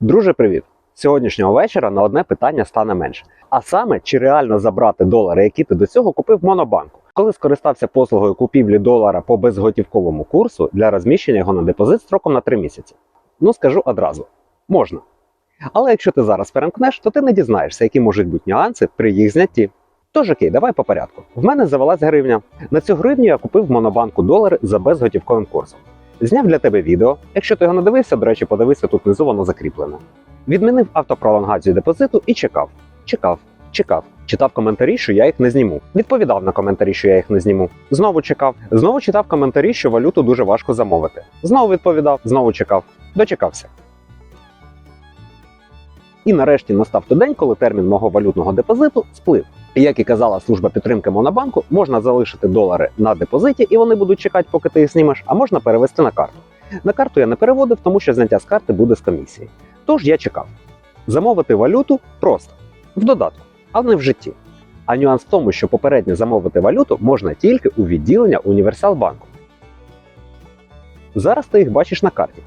Друже, привіт! Сьогоднішнього вечора на одне питання стане менше. А саме, чи реально забрати долари, які ти до цього купив в Монобанку, коли скористався послугою купівлі долара по безготівковому курсу для розміщення його на депозит строком на 3 місяці? Ну скажу одразу: можна. Але якщо ти зараз перемкнеш, то ти не дізнаєшся, які можуть бути нюанси при їх знятті. Тож окей, давай по порядку. В мене завелась гривня. На цю гривню я купив в Монобанку долари за безготівковим курсом. Зняв для тебе відео. Якщо ти його не дивився, до речі, подивися тут внизу воно закріплене. Відмінив автопролонгацію депозиту і чекав, чекав, чекав. Читав коментарі, що я їх не зніму. Відповідав на коментарі, що я їх не зніму. Знову чекав. Знову читав коментарі, що валюту дуже важко замовити. Знову відповідав, знову чекав. Дочекався. І нарешті настав той день, коли термін мого валютного депозиту сплив. Як і казала служба підтримки Монобанку, можна залишити долари на депозиті, і вони будуть чекати, поки ти їх знімеш, а можна перевести на карту. На карту я не переводив, тому що зняття з карти буде з комісії. Тож я чекав. Замовити валюту просто в додатку, але не в житті. А нюанс в тому, що попередньо замовити валюту можна тільки у відділення Універсалбанку. Зараз ти їх бачиш на карті.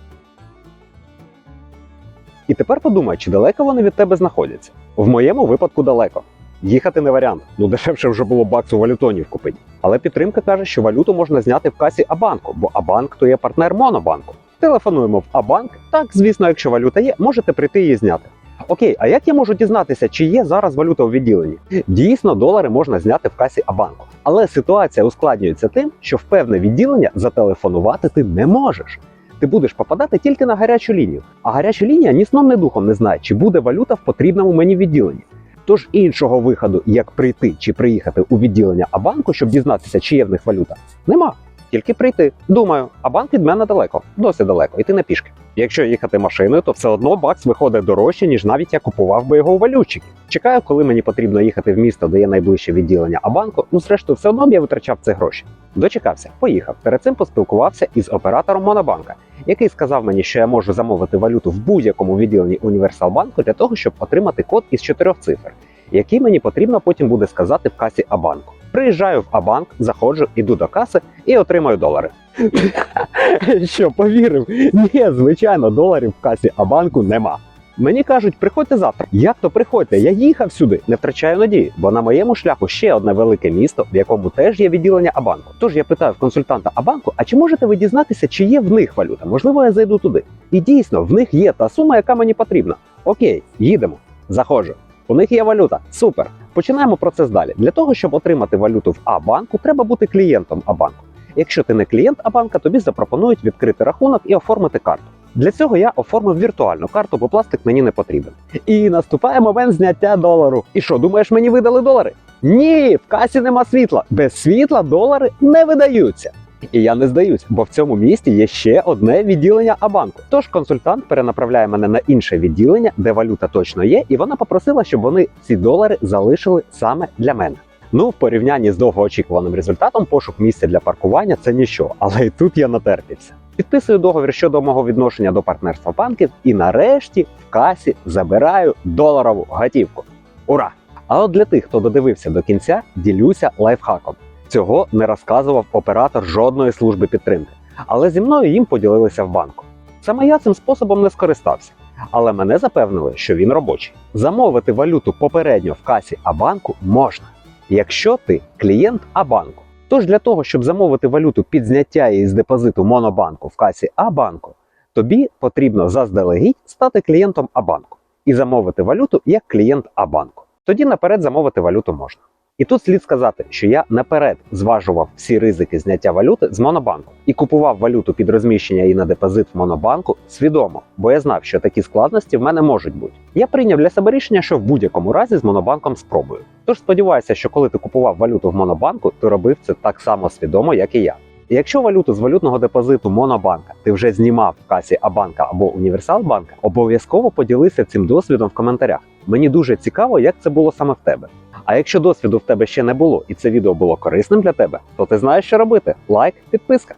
І тепер подумай, чи далеко вони від тебе знаходяться. В моєму випадку далеко. Їхати не варіант, ну дешевше вже було баксу валютонів купити. Але підтримка каже, що валюту можна зняти в касі Абанку, бо Абанк то є партнер Монобанку. Телефонуємо в Абанк. Так, звісно, якщо валюта є, можете прийти її зняти. Окей, а як я можу дізнатися, чи є зараз валюта у відділенні? Дійсно, долари можна зняти в касі Абанку. Але ситуація ускладнюється тим, що в певне відділення зателефонувати ти не можеш. Ти будеш попадати тільки на гарячу лінію. А гаряча лінія ні сном, ні духом не знає, чи буде валюта в потрібному мені відділенні. Тож іншого виходу, як прийти чи приїхати у відділення Абанку, щоб дізнатися, чи є в них валюта, нема. Тільки прийти. Думаю, а банк від мене далеко, досить далеко, йти не пішки. Якщо їхати машиною, то все одно бакс виходить дорожче, ніж навіть я купував би його у валютчики. Чекаю, коли мені потрібно їхати в місто, де є найближче відділення Абанку. Ну, зрештою, все одно б я витрачав ці гроші. Дочекався, поїхав. Перед цим поспілкувався із оператором Монобанка, який сказав мені, що я можу замовити валюту в будь-якому відділенні Універсалбанку для того, щоб отримати код із чотирьох цифр, який мені потрібно потім буде сказати в касі Абанку. Приїжджаю в Абанк, заходжу, іду до каси і отримаю долари. Що, повірив? Ні, звичайно, доларів в касі Абанку нема. Мені кажуть, приходьте завтра. Як то приходьте? Я їхав сюди, не втрачаю надії, бо на моєму шляху ще одне велике місто, в якому теж є відділення Абанку. Тож я питаю в консультанта Абанку, а чи можете ви дізнатися, чи є в них валюта? Можливо, я зайду туди. І дійсно, в них є та сума, яка мені потрібна. Окей, їдемо. Заходжу. У них є валюта. Супер. Починаємо процес далі. Для того, щоб отримати валюту в А-банку, треба бути клієнтом А-банку. Якщо ти не клієнт А-банка, тобі запропонують відкрити рахунок і оформити карту. Для цього я оформив віртуальну карту, бо пластик мені не потрібен. І наступає момент зняття долару. І що, думаєш, мені видали долари? Ні, в касі нема світла. Без світла долари не видаються. І я не здаюсь, бо в цьому місті є ще одне відділення Абанку. Тож консультант перенаправляє мене на інше відділення, де валюта точно є, і вона попросила, щоб вони ці долари залишили саме для мене. Ну, в порівнянні з довгоочікуваним результатом, пошук місця для паркування це ніщо, але і тут я натерпівся. Підписую договір щодо мого відношення до партнерства банків, і нарешті в касі забираю доларову готівку. Ура! А от для тих, хто додивився до кінця, ділюся лайфхаком. Цього не розказував оператор жодної служби підтримки, але зі мною їм поділилися в банку. Саме я цим способом не скористався, але мене запевнили, що він робочий. Замовити валюту попередньо в касі Абанку можна, якщо ти клієнт Абанку. Тож для того, щоб замовити валюту під зняття її з депозиту Монобанку в касі Абанку, тобі потрібно заздалегідь стати клієнтом Абанку і замовити валюту як клієнт Абанку. Тоді наперед замовити валюту можна. І тут слід сказати, що я наперед зважував всі ризики зняття валюти з Монобанку і купував валюту під розміщення її на депозит в Монобанку свідомо, бо я знав, що такі складності в мене можуть бути. Я прийняв для себе рішення, що в будь-якому разі з Монобанком спробую. Тож сподіваюся, що коли ти купував валюту в Монобанку, ти робив це так само свідомо, як і я. І якщо валюту з валютного депозиту Монобанка ти вже знімав в касі Абанка або Універсалбанка, обов'язково поділися цим досвідом в коментарях. Мені дуже цікаво, як це було саме в тебе. А якщо досвіду в тебе ще не було і це відео було корисним для тебе, то ти знаєш, що робити: лайк, підписка.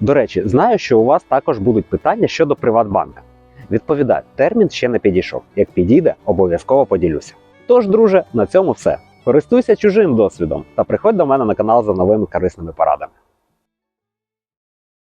До речі, знаю, що у вас також будуть питання щодо Приватбанка. Відповідаю, термін ще не підійшов. Як підійде, обов'язково поділюся. Тож, друже, на цьому все. Користуйся чужим досвідом та приходь до мене на канал за новими корисними порадами.